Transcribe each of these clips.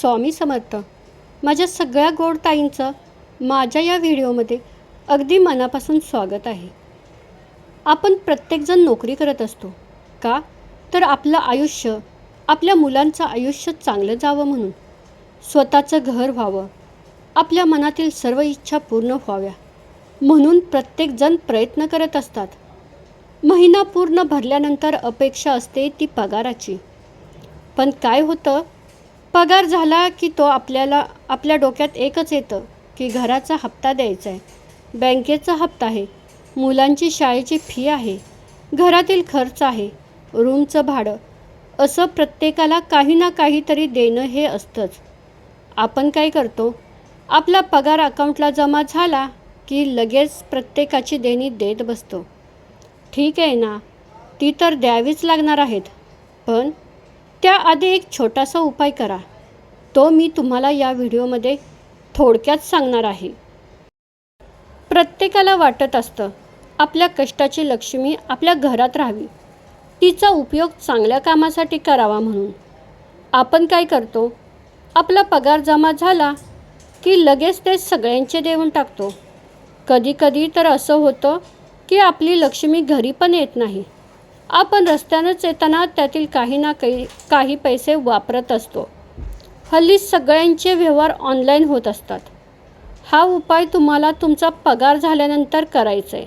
स्वामी समर्थ. माझ्या सगळ्या गोड ताईंचं माझ्या या व्हिडिओमध्ये अगदी मनापासून स्वागत आहे. आपण प्रत्येकजण नोकरी करत असतो का? तर आपलं आयुष्य आपल्या मुलांचं आयुष्य चांगलं जावं म्हणून. स्वतःचं घर व्हावं. आपल्या मनातील सर्व इच्छा पूर्ण व्हाव्या. म्हणून प्रत्येकजण प्रयत्न करत असतात. महिना पूर्ण भरल्यानंतर अपेक्षा असते ती पगाराची. पण काय होतं? पगार झाला की तो आपल्याला आपल्या डोक्यात एकच येतं की घराचा हप्ता द्यायचा आहे. बँकेचा हप्ता आहे. मुलांची शाळेची फी आहे. घरातील खर्च आहे. रूमचं भाडं. असं प्रत्येकाला काही ना काहीतरी देणं हे असतंच. आपण काय करतो? आपला पगार अकाउंटला जमा झाला की लगेच प्रत्येकाची देणी देत बसतो. ठीक आहे ना? ती तर द्यावीच लागणार आहेत. पण त्याआधी एक छोटासा उपाय करा. तो मी तुम्हाला या व्हिडिओमध्ये थोडक्यात सांगणार आहे. प्रत्येकाला वाटत असतं आपल्या कष्टाची लक्ष्मी आपल्या घरात राहावी. तिचा उपयोग चांगल्या कामासाठी करावा म्हणून. आपण काय करतो? आपला पगार जमा झाला की लगेच ते सगळ्यांचे देऊन टाकतो. कधीकधी तर असं होतं की आपली लक्ष्मी घरी पण येत नाही. आपण रस्त्यानंच येताना त्यातील काही ना काही काही पैसे वापरत असतो. हल्ली सगळ्यांचे व्यवहार ऑनलाईन होत असतात. हा उपाय तुम्हाला तुमचा पगार झाल्यानंतर करायचा आहे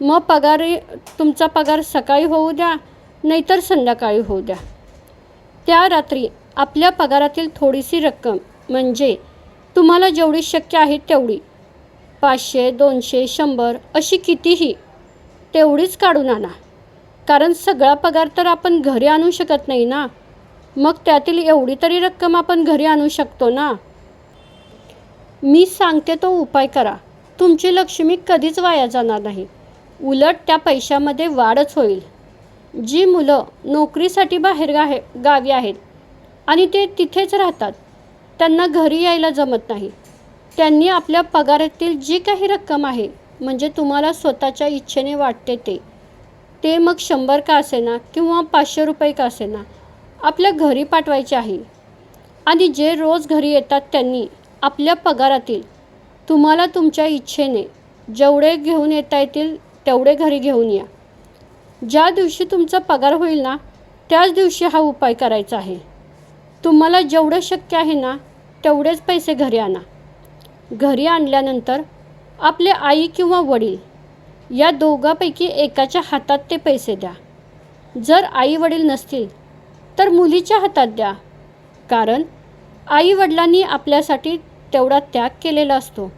मग पगारी तुमचा पगार सकाळी होऊ द्या नाहीतर संध्याकाळी होऊ द्या. त्या रात्री आपल्या पगारातील थोडीशी रक्कम म्हणजे तुम्हाला जेवढी शक्य आहे तेवढी. पाचशे दोनशे शंभर अशी कितीही तेवढीच काढून आणा. कारण सगळा पगार तर आपण घरी आणू शकत नाही ना. मग त्यातील एवढी तरी रक्कम आपण घरी आणू शकतो ना. मी सांगते तो उपाय करा. तुमची लक्ष्मी कधीच वाया जाणार नाही. उलट त्या पैशामध्ये वाढच होईल. जी मुलं नोकरीसाठी बाहेर गाहे गावी आहेत आणि ते तिथेच राहतात त्यांना घरी यायला जमत नाही. त्यांनी आपल्या पगारातील जी काही रक्कम आहे म्हणजे तुम्हाला स्वतःच्या इच्छेने वाटते ते ते मग शंभर का असेना किंवा पाचशे रुपये का असेना आपल्या घरी पाठवायचे आहे. आणि जे रोज घरी येतात त्यांनी आपल्या पगारातील तुम्हाला तुमच्या इच्छेने जेवढे घेऊन येता येतील तेवढे घरी घेऊन या. ज्या दिवशी तुमचा पगार होईल ना त्याच दिवशी हा उपाय करायचा आहे. तुम्हाला जेवढं शक्य आहे ना तेवढेच पैसे घरी आणा. घरी आणल्यानंतर आपले आई किंवा वडील या दोघापैकी एकाच्या हातात ते पैसे द्या. जर आई वडील नसतील तर मुलीच्या हातात द्या. कारण आई वडिलांनी आपल्यासाठी तेवढा त्याग केलेला असतो.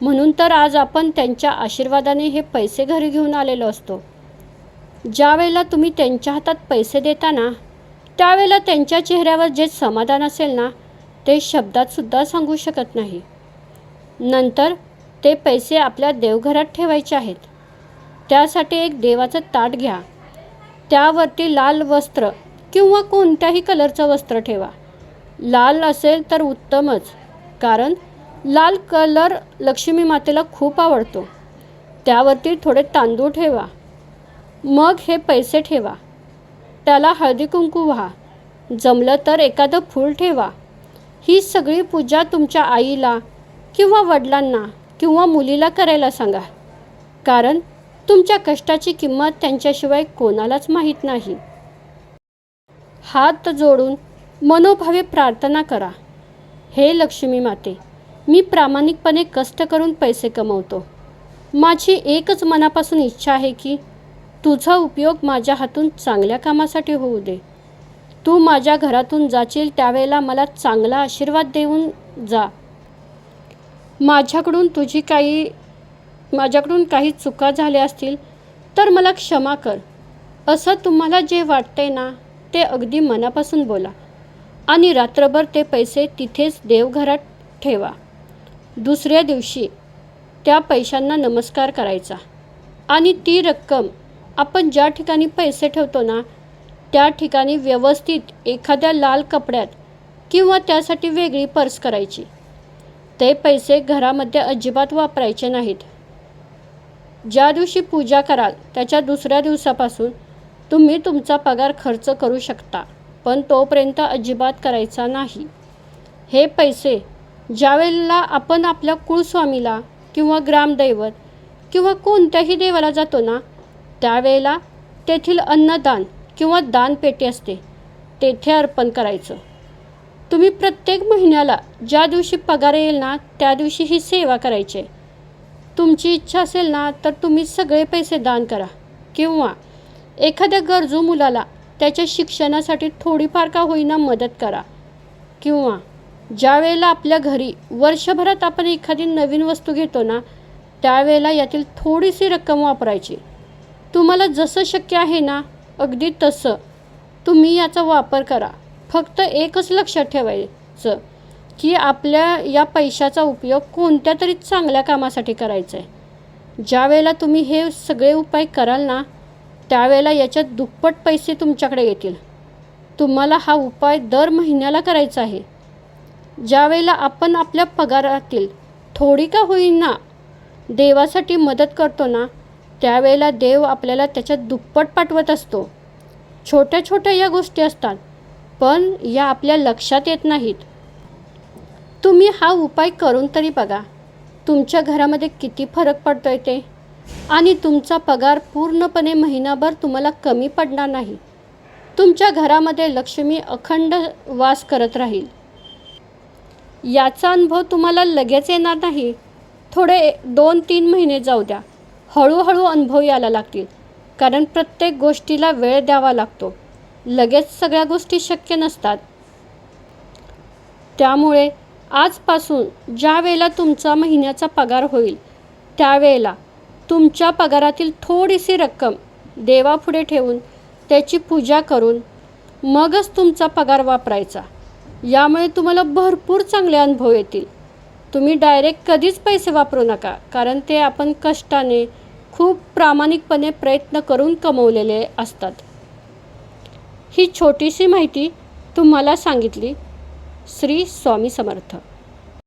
म्हणून तर आज आपण त्यांच्या आशीर्वादाने हे पैसे घरी घेऊन आलेलो असतो. ज्यावेळेला तुम्ही त्यांच्या हातात पैसे देता ना त्यावेळेला त्यांच्या चेहऱ्यावर जे समाधान असेल ना ते शब्दातसुद्धा सांगू शकत नाही. नंतर ते पैसे आपल्या देवघरात ठेवायचे आहेत. त्यासाठी एक देवाचं ताट घ्या. त्यावरती लाल वस्त्र किंवा कोणत्याही कलरचं वस्त्र ठेवा. लाल असेल तर उत्तमच कारण लाल कलर लक्ष्मी मातेला खूप आवडतो. त्यावरती थोडे तांदूळ ठेवा. मग हे पैसे ठेवा. त्याला हळदी कुंकू व्हा. जमलं तर एखादं फूल ठेवा. ही सगळी पूजा तुमच्या आईला किंवा वडिलांना किंवा मुलीला करायला सांगा. कारण तुमच्या कष्टाची किंमत त्यांच्याशिवाय कोणालाच माहीत नाही. हात जोडून मनोभावे प्रार्थना करा. हे लक्ष्मी माते मी प्रामाणिकपणे कष्ट करून पैसे कमवतो. माझी एकच मनापासून इच्छा आहे की तुझा उपयोग माझ्या हातून चांगल्या कामासाठी होऊ दे. तू माझ्या घरातून जाशील त्यावेळेला मला चांगला आशीर्वाद देऊन जा. माझ्याकडून तुझी काही माझ्याकडून काही चुका झाल्या असतील तर मला क्षमा कर. असं तुम्हाला जे वाटतंय ना ते अगदी मनापासून बोला. आणि रात्रभर ते पैसे तिथेच देवघरात ठेवा. दुसऱ्या दिवशी त्या पैशांना नमस्कार करायचा. आणि ती रक्कम आपण ज्या ठिकाणी पैसे ठेवतो ना त्या ठिकाणी व्यवस्थित एखाद्या लाल कपड्यात किंवा त्यासाठी वेगळी पर्स करायची. ते पैसे घरामध्ये अजिबात वापरायचे नाहीत. ज्या दिवशी पूजा कराल त्याच्या दुसऱ्या दिवसापासून तुम्ही तुमचा पगार खर्च करू शकता पण तोपर्यंत अजिबात करायचा नाही. हे पैसे ज्यावेळेला आपण आपल्या कुळस्वामीला किंवा ग्रामदैवत किंवा कोणत्याही देवाला जातो ना त्यावेळेला तेथील अन्नदान किंवा दानपेटी असते तेथे अर्पण करायचं. तुम्ही प्रत्येक महिन्याला ज्या दिवशी पगार येईल ना त्या दिवशी ही सेवा करायची. आहे तुमची इच्छा असेल ना तर तुम्ही सगळे पैसे दान करा. किंवा एखाद्या गरजू मुलाला त्याच्या शिक्षणासाठी थोडीफार का होईना मदत करा. किंवा ज्या वेळेला आपल्या घरी वर्षभरात आपण एखादी नवीन वस्तू घेतो ना त्यावेळेला यातील थोडीशी रक्कम वापरायची. तुम्हाला जसं शक्य आहे ना अगदी तसं तुम्ही याचा वापर करा. फक्त एकच लक्षात ठेवायचं की आपल्या या पैशाचा उपयोग कोणत्या तरी चांगल्या कामासाठी करायचा आहे ज्यावेळेला तुम्ही हे सगळे उपाय कराल ना त्यावेळेला याच्यात दुप्पट पैसे तुमच्याकडे येतील. तुम्हाला हा उपाय दर महिन्याला करायचा आहे. ज्यावेळेला आपण आपल्या पगारातील थोडी का होईना देवासाठी मदत करतो ना त्यावेळेला देव आपल्याला त्याच्यात दुप्पट पाठवत असतो. छोट्या छोट्या या गोष्टी असतात पण या आपल्या लक्षात येत नाहीत. तुम्ही हा उपाय करून तरी बघा. तुमच्या घरामध्ये किती फरक पडतो आहे ते. आणि तुमचा पगार पूर्णपणे महिनाभर तुम्हाला कमी पडणार नाही. तुमच्या घरामध्ये लक्ष्मी अखंड वास करत राहील. याचा अनुभव तुम्हाला लगेच येणार नाही. थोडे दोन तीन महिने जाऊ द्या. हळूहळू अनुभव यायला लागतील. कारण प्रत्येक गोष्टीला वेळ द्यावा लागतो. लगेच सगळ्या गोष्टी शक्य नसतात. त्यामुळे आजपासून ज्या वेळेला तुमचा महिन्याचा पगार होईल त्यावेळेला तुमच्या पगारातील थोडीशी रक्कम देवापुढे ठेवून त्याची पूजा करून मगच तुमचा पगार वापरायचा. यामुळे तुम्हाला भरपूर चांगले अनुभव येतील. तुम्ही डायरेक्ट कधीच पैसे वापरू नका कारण ते आपण कष्टाने खूप प्रामाणिकपणे प्रयत्न करून कमवलेले असतात. ही छोटीशी माहिती तुम्हाला सांगितली. श्री स्वामी समर्थ.